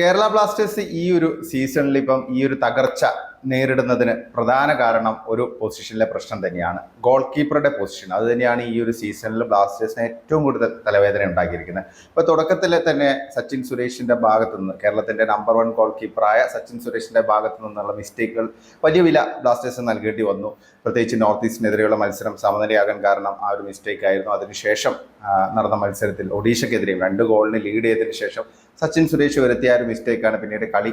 Kerala Blasters ഈ ഒരു സീസണിൽ ഇപ്പം ഈ ഒരു തകർച്ച നേരിടുന്നതിന് പ്രധാന കാരണം ഒരു പൊസിഷനിലെ പ്രശ്നം തന്നെയാണ്. ഗോൾ കീപ്പറുടെ പൊസിഷൻ. അത് തന്നെയാണ് ഈ ഒരു സീസണിൽ ബ്ലാസ്റ്റേഴ്സിന് ഏറ്റവും കൂടുതൽ തലവേദന ഉണ്ടാക്കിയിരിക്കുന്നത്. ഇപ്പോൾ തുടക്കത്തിൽ തന്നെ സച്ചിൻ സുരേഷിന്റെ ഭാഗത്തു നിന്ന് കേരളത്തിന്റെ നമ്പർ വൺ ഗോൾ കീപ്പറായ സച്ചിൻ സുരേഷിന്റെ ഭാഗത്തു നിന്നുള്ള മിസ്റ്റേക്കുകൾ വലിയ വില ബ്ലാസ്റ്റേഴ്സ് നൽകേണ്ടി വന്നു. പ്രത്യേകിച്ച് നോർത്ത് ഈസ്റ്റിനെതിരെയുള്ള മത്സരം സമനിലയാകാൻ കാരണം ആ ഒരു മിസ്റ്റേക്ക് ആയിരുന്നു. അതിനുശേഷം നടന്ന മത്സരത്തിൽ ഒഡീഷയ്ക്കെതിരെയും രണ്ട് ഗോളിന് ലീഡ് ചെയ്തതിന് ശേഷം സച്ചിൻ സുരേഷ് വരുത്തിയ ഒരു മിസ്റ്റേക്കാണ് പിന്നീട് കളി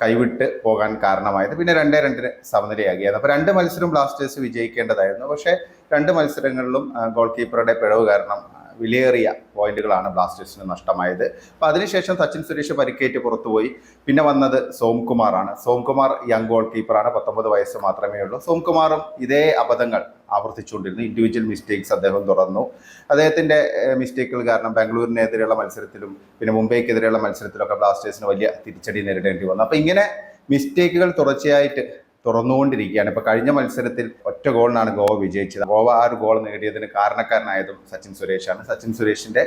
കൈവിട്ട് പോകാൻ കാരണമായത്. പിന്നെ രണ്ടേ രണ്ടിന് സമനിലയാകിയത്. അപ്പോൾ രണ്ട് മത്സരം ബ്ലാസ്റ്റേഴ്സ് വിജയിക്കേണ്ടതായിരുന്നു. പക്ഷേ രണ്ട് മത്സരങ്ങളിലും ഗോൾ കീപ്പറുടെ പിഴവ് കാരണം വിലയേറിയ പോയിന്റുകളാണ് ബ്ലാസ്റ്റേഴ്സിന് നഷ്ടമായത്. അപ്പോൾ അതിനുശേഷം സച്ചിൻ സുരേഷ് പരിക്കേറ്റ് പുറത്തുപോയി. പിന്നെ വന്നത് സോംകുമാറാണ്. സോംകുമാർ യങ് ഗോൾ കീപ്പറാണ് പത്തൊമ്പത് വയസ്സ് മാത്രമേ ഉള്ളൂ. സോംകുമാറും ഇതേ അബദ്ധങ്ങൾ ആവർത്തിച്ചുകൊണ്ടിരുന്നു. ഇൻഡിവിജ്വൽ മിസ്റ്റേക്സ് അദ്ദേഹം തുറന്നു. അദ്ദേഹത്തിന്റെ മിസ്റ്റേക്കുകൾ കാരണം ബാംഗ്ലൂരിനെതിരെയുള്ള മത്സരത്തിലും പിന്നെ മുംബൈക്കെതിരെയുള്ള മത്സരത്തിലൊക്കെ ബ്ലാസ്റ്റേഴ്സിന് വലിയ തിരിച്ചടി നേരിടേണ്ടി വന്നു. അപ്പോൾ ഇങ്ങനെ മിസ്റ്റേക്കുകൾ തുടർച്ചയായിട്ട് തുറന്നുകൊണ്ടിരിക്കുകയാണ്. ഇപ്പോൾ കഴിഞ്ഞ മത്സരത്തിൽ ഒറ്റ ഗോളിനാണ് ഗോവ വിജയിച്ചത്. ഗോവ ആ ഒരു ഗോൾ നേടിയതിന് കാരണക്കാരനായതും സച്ചിൻ സുരേഷാണ്. സച്ചിൻ സുരേഷിന്റെ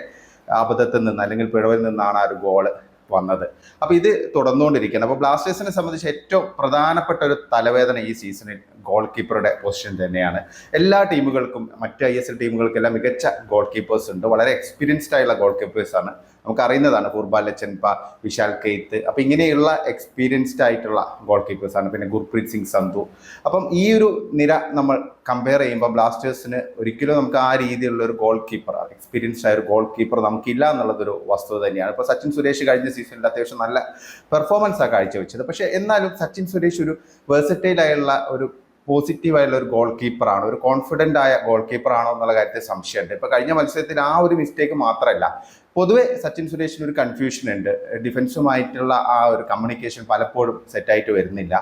അബദ്ധത്തിൽ നിന്ന് അല്ലെങ്കിൽ പിഴവിൽ നിന്നാണ് ആ ഒരു ഗോൾ വന്നത്. അപ്പോൾ ഇത് തുടർന്നുകൊണ്ടിരിക്കുകയാണ്. അപ്പോൾ ബ്ലാസ്റ്റേഴ്സിനെ സംബന്ധിച്ച് ഏറ്റവും പ്രധാനപ്പെട്ട ഒരു തലവേദന ഈ സീസണിൽ ഗോൾ കീപ്പറുടെ പൊസിഷൻ തന്നെയാണ്. എല്ലാ ടീമുകൾക്കും മറ്റ് ഐ എസ് എൽ ടീമുകൾക്കെല്ലാം മികച്ച ഗോൾ കീപ്പേഴ്സ് ഉണ്ട്. വളരെ എക്സ്പീരിയൻസ്ഡ് ആയുള്ള ഗോൾ കീപ്പേഴ്സ് ആണ് നമുക്ക് അറിയുന്നതാണ് ഫുർബാൽ ലച്ചൻപ വിശാൽ കെയ്ത്ത്. അപ്പം ഇങ്ങനെയുള്ള എക്സ്പീരിയൻസ്ഡ് ആയിട്ടുള്ള ഗോൾ കീപ്പേഴ്സാണ് പിന്നെ ഗുർപ്രീത് സിംഗ് സന്ധു. അപ്പം ഈ ഒരു നിര നമ്മൾ കമ്പയർ ചെയ്യുമ്പോൾ ബ്ലാസ്റ്റേഴ്സിന് ഒരിക്കലും നമുക്ക് ആ രീതിയിലുള്ള ഒരു ഗോൾ കീപ്പർ എക്സ്പീരിയൻസ്ഡ് ആയ ഒരു ഗോൾ കീപ്പർ നമുക്കില്ല എന്നുള്ളതൊരു വസ്തുത തന്നെയാണ്. ഇപ്പോൾ സച്ചിൻ സുരേഷ് കഴിഞ്ഞ സീസണിൽ അത്യാവശ്യം നല്ല പെർഫോമൻസാണ് കാഴ്ചവെച്ചത്. പക്ഷേ എന്നാലും സച്ചിൻ സുരേഷ് ഒരു വേഴ്സറ്റൈലായുള്ള ഒരു പോസിറ്റീവായുള്ള ഒരു ഗോൾ കീപ്പറാണ് ഒരു കോൺഫിഡന്റ് ആയ ഗോൾ കീപ്പറാണോ എന്നുള്ള കാര്യത്തിൽ സംശയമുണ്ട്. ഇപ്പോൾ കഴിഞ്ഞ മത്സരത്തിൽ ആ ഒരു മിസ്റ്റേക്ക് മാത്രമല്ല പൊതുവെ സച്ചിൻ സുരേഷിന് ഒരു കൺഫ്യൂഷൻ ഉണ്ട്. ഡിഫൻസുമായിട്ടുള്ള ആ ഒരു കമ്മ്യൂണിക്കേഷൻ പലപ്പോഴും സെറ്റായിട്ട് വരുന്നില്ല.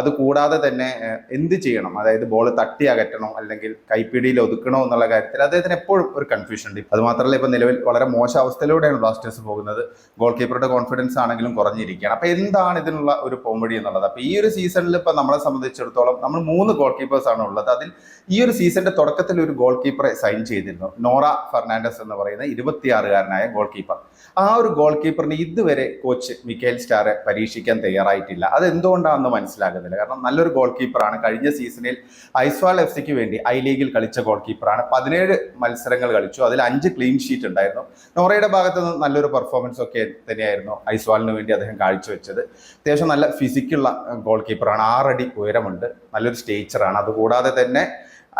അത് കൂടാതെ തന്നെ എന്ത് ചെയ്യണം? അതായത് ബോൾ തട്ടി അകറ്റണോ? അല്ലെങ്കിൽ കൈപ്പിടിയിൽ ഒതുക്കണോ എന്നുള്ള കാര്യത്തിൽ അദ്ദേഹത്തിന് എപ്പോഴും ഒരു കൺഫ്യൂഷൻ ഉണ്ട്. അത് മാത്രമല്ല ഇപ്പോൾ നിലവിൽ വളരെ മോശം അവസ്ഥയിലൂടെയാണ് ബ്ലാസ്റ്റേഴ്സ് പോകുന്നത്. ഗോൾ കീപ്പറുടെ കോൺഫിഡൻസ് ആണെങ്കിലും കുറഞ്ഞിരിക്കുകയാണ്. അപ്പോൾ എന്താണ് ഇതിനുള്ള ഒരു പോംവഴി എന്നുള്ളത്? അപ്പോൾ ഈ ഒരു സീസണിൽ ഇപ്പോൾ നമ്മളെ സംബന്ധിച്ചിടത്തോളം നമ്മൾ മൂന്ന് ഗോൾ കീപ്പേഴ്സാണ് ഉള്ളത്. അതിൽ ഈ ഒരു സീസണിന്റെ തുടക്കത്തിൽ ഒരു ഗോൾ കീപ്പറെ സൈൻ ചെയ്തിരുന്നു. നോറ ഫെർണാണ്ടസ് എന്ന് പറയുന്ന ഇരുപത്തിയാറുകാരനായ ഗോൾ കീപ്പർ ആ ഒരു ഗോൾ കീപ്പറിന് ഇതുവരെ കോച്ച് മിക്കേൽ സ്റ്റാറെ പരീക്ഷിക്കാൻ തയ്യാറായിട്ടില്ല. അത് എന്തുകൊണ്ടാണെന്ന് മനസ്സിലാകുന്നില്ല. കാരണം നല്ലൊരു ഗോൾ കീപ്പറാണ് കഴിഞ്ഞ സീസണിൽ ഐസ്വാൾ എഫ് സിക്ക് വേണ്ടി ഐ ലീഗിൽ കളിച്ച ഗോൾ കീപ്പറാണ് പതിനേഴ് മത്സരങ്ങൾ കളിച്ചു. അതിൽ അഞ്ച് ക്ലീൻ ഷീറ്റ് ഉണ്ടായിരുന്നു. നോറയുടെ ഭാഗത്ത് നിന്ന് നല്ലൊരു പെർഫോമൻസ് ഒക്കെ തന്നെയായിരുന്നു ഐസ്വാളിന് വേണ്ടി അദ്ദേഹം കാഴ്ചവെച്ചത്. അത്യാവശ്യം നല്ല ഫിസിക്കുള്ള ഗോൾ കീപ്പറാണ് ആറടി ഉയരമുണ്ട്. നല്ലൊരു സ്റ്റേച്ചറാണ് അതുകൂടാതെ തന്നെ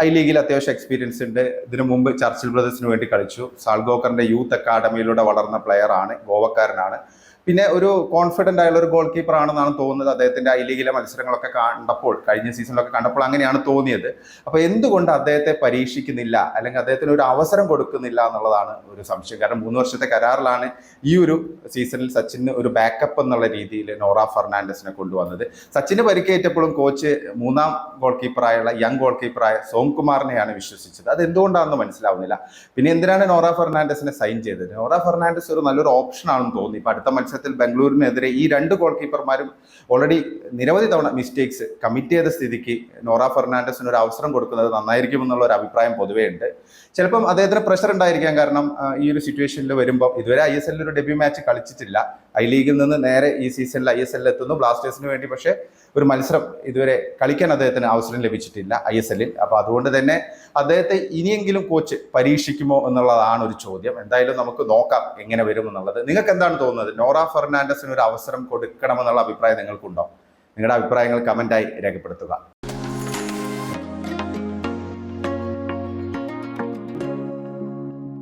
ഐ ലീഗിൽ അത്യാവശ്യം എക്സ്പീരിയൻസ് ഉണ്ട്. ഇതിനു മുമ്പ് ചർച്ചിൽ ബ്രദേഴ്സിന് വേണ്ടി കളിച്ചു. സാൾഗോക്കറിന്റെ യൂത്ത് അക്കാഡമിയിലൂടെ വളർന്ന പ്ലെയർ ആണ്. ഗോവക്കാരനാണ്. പിന്നെ ഒരു കോൺഫിഡന്റ് ആയുള്ള ഒരു ഗോൾ കീപ്പർ ആണെന്നാണ് തോന്നുന്നത് അദ്ദേഹത്തിന്റെ ഐ ലീഗിലെ മത്സരങ്ങളൊക്കെ കണ്ടപ്പോൾ കഴിഞ്ഞ സീസണിലൊക്കെ കണ്ടപ്പോൾ അങ്ങനെയാണ് തോന്നിയത്. അപ്പൊ എന്തുകൊണ്ട് അദ്ദേഹത്തെ പരീക്ഷിക്കുന്നില്ല? അല്ലെങ്കിൽ അദ്ദേഹത്തിന് ഒരു അവസരം കൊടുക്കുന്നില്ല എന്നുള്ളതാണ് ഒരു സംശയം. കാരണം മൂന്ന് വർഷത്തെ കരാറിലാണ് ഈ ഒരു സീസണിൽ സച്ചിന് ഒരു ബാക്കപ്പ് എന്നുള്ള രീതിയിൽ നോറ ഫെർണാണ്ടസിനെ കൊണ്ടുവന്നത്. സച്ചിന് പരിക്കേറ്റപ്പോഴും കോച്ച് മൂന്നാം ഗോൾ കീപ്പറായുള്ള യങ് ഗോൾ കീപ്പറായ സോംകുമാറിനെയാണ് വിശ്വസിച്ചത്. അത് എന്തുകൊണ്ടാണെന്ന് മനസ്സിലാവുന്നില്ല. പിന്നെ എന്തിനാണ് നോറ ഫെർണാണ്ടസിനെ സൈൻ ചെയ്തത്? നോറ ഫെർണാണ്ടസ് ഒരു നല്ലൊരു ഓപ്ഷൻ ആണെന്ന് തോന്നി. ഇപ്പൊ അടുത്ത മത്സരത്തിൽ ബംഗളൂരിനെതിരെ ഈ രണ്ട് ഗോൾ കീപ്പർമാരും ഓൾറെഡി നിരവധി തവണ മിസ്റ്റേക്സ് കമ്മിറ്റ് ചെയ്ത സ്ഥിതിക്ക് നോറ ഫെർണാണ്ടസിന് ഒരു അവസരം കൊടുക്കുന്നത് നന്നായിരിക്കും എന്നുള്ള ഒരു അഭിപ്രായം പൊതുവേ ഉണ്ട്. ചിലപ്പം അദ്ദേഹത്തിന് പ്രഷർ ഉണ്ടായിരിക്കാം കാരണം ഈ ഒരു സിറ്റുവേഷനിൽ വരുമ്പോൾ ഇതുവരെ ഐ എസ് എല്ലിൽ ഒരു ഡെബ്യൂ മാച്ച് കളിച്ചിട്ടില്ല. ഐ ലീഗിൽ നിന്ന് നേരെ ഈ സീസണിൽ ഐ എസ് എല്ലിൽ എത്തുന്നു ബ്ലാസ്റ്റേഴ്സിന് വേണ്ടി. പക്ഷേ ഒരു മത്സരം ഇതുവരെ കളിക്കാൻ അദ്ദേഹത്തിന് അവസരം ലഭിച്ചിട്ടില്ല ഐ എസ് എല്ലിൽ അപ്പോൾ അതുകൊണ്ട് തന്നെ അദ്ദേഹത്തെ ഇനിയെങ്കിലും കോച്ച് പരീക്ഷിക്കുമോ എന്നുള്ളതാണ് ഒരു ചോദ്യം. എന്തായാലും നമുക്ക് നോക്കാം എങ്ങനെ വരും എന്നുള്ളത്. നിങ്ങൾക്ക് എന്താണ് തോന്നുന്നത്? നോറ ഫെർണാണ്ടസിന് ഒരു അവസരം കൊടുക്കണമെന്നുള്ള അഭിപ്രായം നിങ്ങൾക്കുണ്ടോ? നിങ്ങളുടെ അഭിപ്രായങ്ങൾ കമന്റായി രേഖപ്പെടുത്തുക.